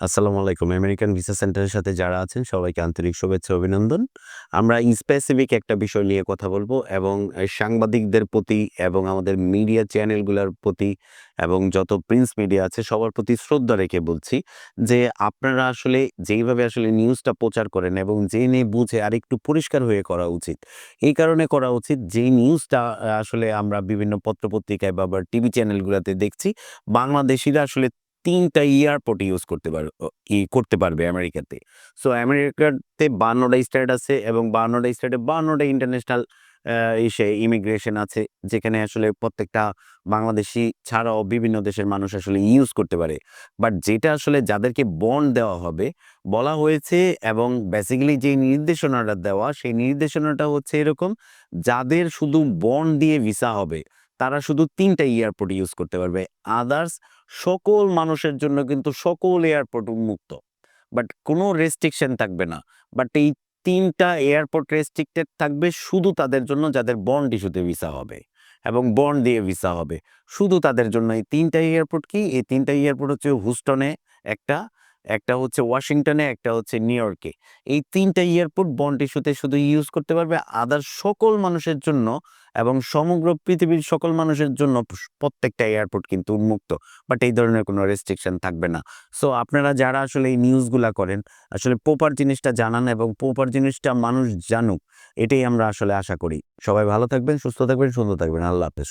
আসসালামু আলাইকুম। American visa সেন্টারের সাথে যারা আছেন, সবাইকে আন্তরিক শুভেচ্ছা, অভিনন্দন। আমরা স্পেসিফিক একটা বিষয় নিয়ে কথা বলব এবং সাংবাদিকদের প্রতি এবং আমাদের মিডিয়া চ্যানেলগুলোর প্রতি এবং যত প্রিন্স মিডিয়া আছে, সবার প্রতি শ্রদ্ধা রেখে বলছি যে, আপনারা আসলে যেইভাবে আসলে নিউজটা প্রচার করেন এবং জেনে বুঝে আরেকটু পরিষ্কার হয়ে করা উচিত। এই কারণে করা উচিত যে নিউজটা আসলে আমরা বিভিন্ন পত্রপত্রিকায় বা টিভি চ্যানেলগুলোতে দেখছি, বাংলাদেশিরা আসলে তিনটা এয়ারপোর্ট ইউজ করতে পারবে ই করতে পারবে আমেরিকাতে। সো আমেরিকাতে বান্নটা স্টেট আছে এবং বান্নটা স্টেটে বান্নটা ইন্টারন্যাশনাল ইসে ইমিগ্রেশন আছে, যেখানে আসলে প্রত্যেকটা বাংলাদেশি ছাড়াও বিভিন্ন দেশের মানুষ আসলে ইউজ করতে পারে। বাট যেটা আসলে যাদেরকে বন্ড দেওয়া হবে, বলা হয়েছে এবং বেসিক্যালি যে নির্দেশনাটা দেওয়া, সেই নির্দেশনাটা হচ্ছে এরকম, যাদের শুধু বন্ড দিয়ে ভিসা হবে তারা শুধু তিনটা এয়ারপোর্ট ইউজ করতে পারবে। আদার্স সকল মানুষের জন্য কিন্তু সকল এয়ারপোর্ট উন্মুক্ত। বাট কোনো রেস্ট্রিকশন থাকবে না। বাট এই তিনটা এয়ারপোর্ট রেস্ট্রিক্টেড থাকবে শুধু তাদের জন্য যাদের বন্ড ইস্যুতে ভিসা হবে। এবং বন্ড দিয়ে ভিসা হবে। শুধু তাদের জন্য। এই তিনটা এয়ারপোর্ট কি? এই তিনটা এয়ারপোর্ট হচ্ছে হুস্টনে একটা একটা হচ্ছে ওয়াশিংটনে, একটা হচ্ছে নিউ ইয়র্কে। এই তিনটা এয়ারপোর্ট বন্ড ইস্যুতে শুধু ইউজ করতে পারবে আদার সকল মানুষের জন্য এবং সমগ্র পৃথিবীর সকল মানুষের জন্য প্রত্যেকটা এয়ারপোর্ট কিন্তু উন্মুক্ত। বাট এই ধরনের কোনো রেস্ট্রিকশন থাকবে না। সো আপনারা যারা আসলে এই নিউজগুলা করেন, আসলে প্রপার জিনিসটা জানান এবং প্রপার জিনিসটা মানুষ জানুক, এটাই আমরা আসলে আশা করি। সবাই ভালো থাকবেন, সুস্থ থাকবেন, সুন্দর থাকবেন। আল্লাহ হাফেজ।